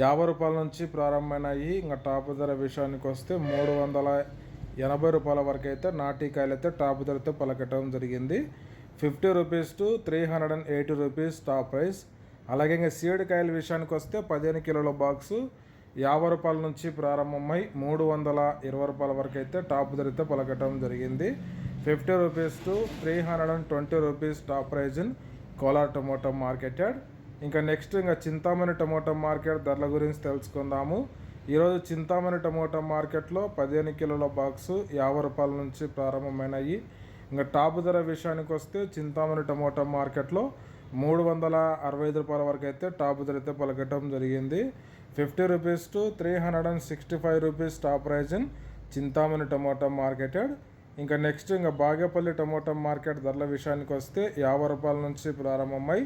యాభై రూపాయల నుంచి ప్రారంభమైనాయి. ఇంకా టాప్ ధర విషయానికి వస్తే మూడు వందల ఎనభై రూపాయల వరకు అయితే నాటికాయలు అయితే టాప్ ధరతో పలకటం జరిగింది. Fifty rupees to three hundred and eighty rupees top price. అలాగే ఇంకా సీడ్ కాయల విషయానికి వస్తే పదిహేను కిలోల బాక్సు యాభై రూపాయల నుంచి ప్రారంభమై మూడు వందల ఇరవై రూపాయల వరకు అయితే టాప్ ధరతో పలకటం జరిగింది. Fifty rupees to three hundred and twenty rupees top price in Kolar tomato market yard. ఇంకా నెక్స్ట్ ఇంకా చింతామణి టమోటా మార్కెట్ ధరల గురించి తెలుసుకుందాము. ఈరోజు చింతామణి టమోటా మార్కెట్లో పదిహేను కిలోల బాక్సు యాభై రూపాయల నుంచి ప్రారంభమైనాయి. ఇంకా టాప్ ధర విషయానికి వస్తే చింతామణి టమోటా మార్కెట్లో మూడు వందల అరవై ఐదు రూపాయల వరకు అయితే టాప్ ధర అయితే పలకటం జరిగింది. Fifty rupees to three hundred and sixty five rupees top price in Chintamani tomato market yard. ఇంకా నెక్స్ట్ ఇంకా బాగేపల్లి టమోటా మార్కెట్ ధరల విషయానికి వస్తే యాభై రూపాయల నుంచి ప్రారంభమై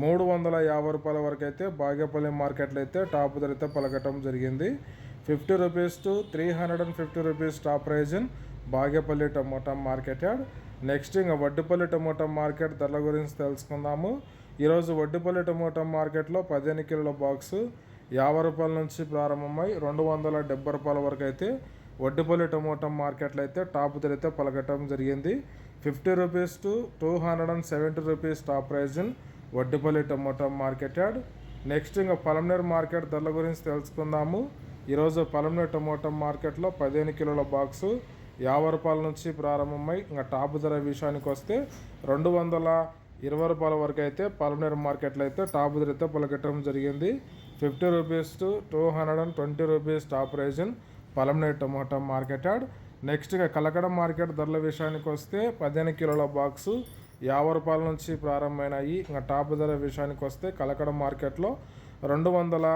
మూడు వందల యాభై రూపాయల వరకు అయితే బాగేపల్లి మార్కెట్లో అయితే టాప్ ధర అయితే పలకటం జరిగింది. Fifty rupees to three hundred and fifty rupees top price in Bagepalli tomato market yard next ఇంకా వడ్డిపల్లి టమోటా మార్కెట్ ధరల గురించి తెలుసుకుందాము. ఈరోజు వడ్డిపల్లి టమోటా మార్కెట్లో పదిహేను కిలోల బాక్సు యాభై రూపాయల నుంచి ప్రారంభమై రెండు వందల డెబ్బై రూపాయల వరకు అయితే వడ్డిపల్లి టమోటా మార్కెట్లో అయితే టాప్ ధర అయితే పలకటం జరిగింది. Fifty rupees to two hundred and seventy rupees top price in Vaddipalli tomato market yard next ఇంకా పలంనేరు మార్కెట్ ధరల గురించి తెలుసుకుందాము. ఈరోజు పలమనేరు టమోటా మార్కెట్లో పదిహేను కిలోల బాక్సు యాభై రూపాయల నుంచి ప్రారంభమై ఇంకా టాప్ ధర విషయానికి వస్తే రెండు వందల ఇరవై రూపాయల వరకు అయితే పలమనేరు మార్కెట్లో అయితే టాప్ ధర అయితే పలకెట్టడం జరిగింది. Fifty rupees to two hundred and twenty rupees top price in Palamaner tomato market yard నెక్స్ట్గా Kalakada market ధరల విషయానికి వస్తే పదిహేను కిలోల బాక్సు యాభై రూపాయల నుంచి ప్రారంభమైనాయి. ఇంకా టాప్ ధర విషయానికి వస్తే కలకడ మార్కెట్లో రెండు వందల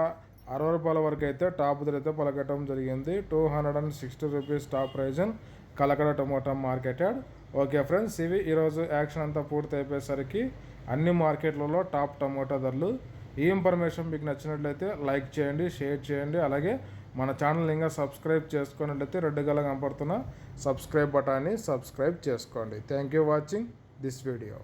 అరవై రూపాయల వరకు అయితే టాప్ ధర అయితే పలకటం జరిగింది. Two hundred and sixty rupees top price Kalakada tomato market okay friends ఇవి ఈరోజు యాక్షన్ అంతా పూర్తి అయిపోయేసరికి అన్ని మార్కెట్లలో టాప్ టమోటా ధరలు. ఈ ఇన్ఫర్మేషన్ మీకు నచ్చినట్లయితే లైక్ చేయండి షేర్ చేయండి. అలాగే మన ఛానల్ ఇంకా సబ్స్క్రైబ్ చేసుకున్నట్లయితే రెడ్ గల కనపడుతున్న సబ్స్క్రైబ్ బటాన్ని సబ్స్క్రైబ్ చేసుకోండి. Thank you watching. This video